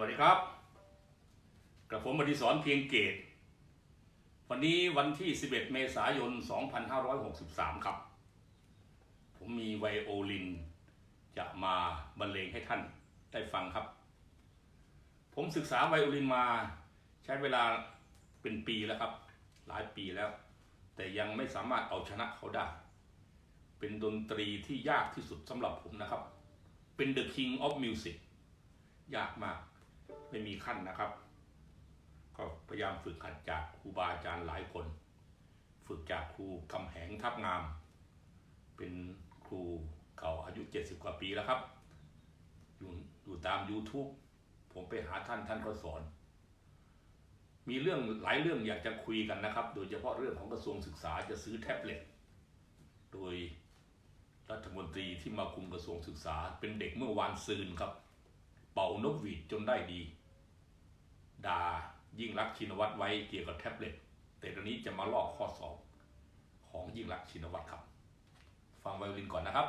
วัสดีครับกับผมบดิศรเพียงเกต วันนี้วันที่ 11 เมษายน 2563 ครับ ผมมีไวโอลิน จะมาบรรเลงให้ท่านได้ฟังครับ ผมศึกษาไวโอลินมาใช้เวลาเป็นปีแล้วครับ หลายปีแล้ว แต่ยังไม่สามารถเอาชนะเขาได้ เป็นดนตรีที่ยากที่สุดสำหรับผมนะครับ เป็น The King of Music ยากมาก ไม่มีขั้นนะครับ ก็พยายามฝึกหัดจากครูบาอาจารย์หลายคน ฝึกจากครูคำแหงทับงาม เป็นครูเก่าอายุ 70 กว่าปีแล้วครับ อยู่อยู่ตาม YouTube ผมไปหาท่านท่านก็สอน มีเรื่องหลายเรื่องอยากจะคุยกันนะครับ โดยเฉพาะเรื่องของกระทรวงศึกษาจะซื้อแท็บเล็ตโดยรัฐมนตรีที่มาคุมกระทรวงศึกษาเป็นเด็กเมื่อวานซืนครับ เป่านกหวีดจนได้ดีดายิ่งรักชินวัตรไว้เกี่ยวกับแท็บเล็ต แต่ตอนนี้จะมาลอกข้อสอบของยิ่งรักชินวัตรครับ ฟังไวโอลินก่อนนะครับ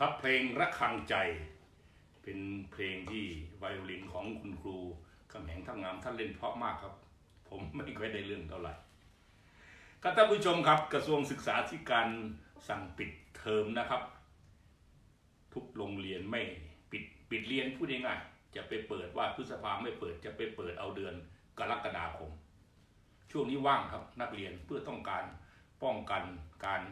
ครับเพลงระฆังใจ เป็นเพลงที่ไวโอลินของคุณครูคำแหงทำงามท่านเล่นเพราะมากครับ ผมไม่ค่อยได้เรื่องเท่าไหร่ก็ท่านผู้ชมครับกระทรวงศึกษาธิการสั่งปิดเทอมนะครับ ทุกโรงเรียนไม่ปิดปิดเรียนพูดง่ายๆจะไปเปิดว่าพฤษภาไม่เปิดจะไปเปิดเอาเดือนกรกฎาคม ช่วงนี้ว่างครับนักเรียนเพื่อต้องการป้องกันการ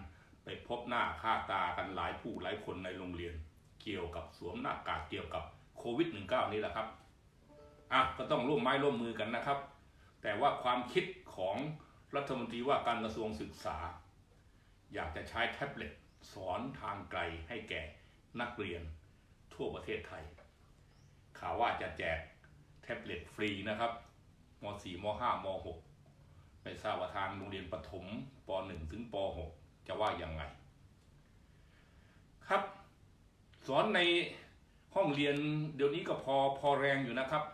ไปพบหน้าค่าตากันหลายผู้หลายคนในโรงเรียน เกี่ยวกับสวมหน้ากากเกี่ยวกับโควิด -19 นี่แหละครับอะก็ต้องร่วมไม้ร่วมมือกันนะครับ แต่ว่าความคิดของรัฐมนตรีว่าการกระทรวงศึกษา อยากจะใช้แท็บเล็ตสอนทางไกลให้แก่นักเรียนทั่วประเทศไทย ข่าวว่าจะแจกแท็บเล็ตฟรีนะครับม .4 ม .5 ม .6 ไม่ทราบว่าทางโรงเรียนประถมป .1 ถึงป .6 จะว่ายังไง ครับ สอนในห้องเรียนเดี๋ยวนี้ก็พอพอแรงอยู่นะครับ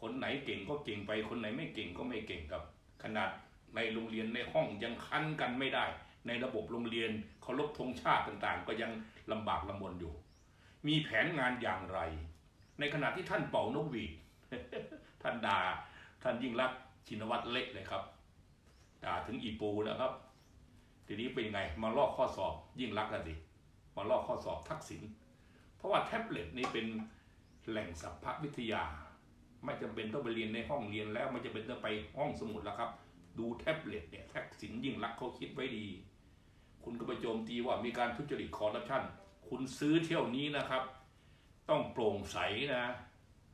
คนไหนเก่งก็เก่งไป คนไหนไม่เก่งก็ไม่เก่งครับ ขนาดในโรงเรียนในห้องยังคันกันไม่ได้ ในระบบโรงเรียนเคารพธงชาติต่างๆ ก็ยังลำบากลำบนอยู่ มีแผนงานอย่างไร ในขณะที่ท่านเป่านกหวีดท่านด่าท่านยิ่งรักชินวัตรเละเลยครับ ด่าถึงอีปูนะครับ ทีนี้เป็นไงมาลอกข้อสอบยิ่งรักกันสิมาลอกข้อสอบทักษิณเพราะว่าแท็บเล็ตนี่เป็นแหล่งสัพพวิทยา ไม่จำเป็นต้องไปเรียนในห้องเรียนแล้วไม่จำเป็นต้องไปห้องสมุดแล้วครับ ดูแท็บเล็ตเนี่ยทักษิณยิ่งรักเขาคิดไว้ดี คุณก็ไปโจมตีว่ามีการทุจริตคอร์รัปชันคุณซื้อเที่ยวนี้นะครับ ต้องโปร่งใสนะ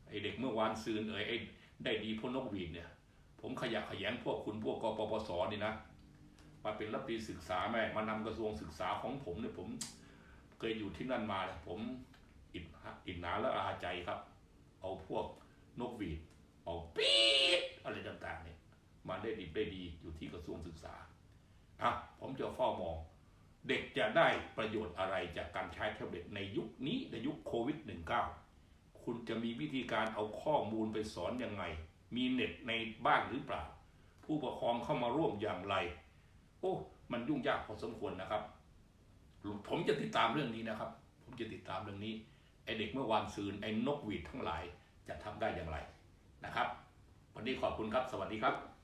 ไอเด็กเมื่อวานซืนเอ่ยไอได้ดีพนกหวีดเนี่ย ผมขยะแขยงพวกคุณพวกกปปสนี่นะ เป็นรัฐมนตรีศึกษาแม่มานำกระทรวงศึกษาของผมเนี่ยผมเคยอยู่ที่นั่นมาผมอิดอิดหนาและอาใจครับ เอาพวกนกหวีดเอาปี๊ดอะไรต่างๆเนี่ยมาได้ดีได้ดีอยู่ที่กระทรวงศึกษาอะผมจะเฝ้ามอง เด็กจะได้ประโยชน์อะไรจากการใช้แท็บเล็ตในยุคนี้ในยุคโควิด -19 คุณจะมีวิธีการเอาข้อมูลไปสอนยังไง มีเน็ตในบ้านหรือเปล่า ผู้ปกครองเข้ามาร่วมอย่างไร โอ้มันยุ่งยากพอสมควรนะครับ ผมจะติดตามเรื่องนี้นะครับ ผมจะติดตามเรื่องนี้ไอเด็กเมื่อวานซืนไอนกหวีดทั้งหลายจะทำได้อย่างไรนะครับ วันนี้ขอบคุณครับสวัสดีครับ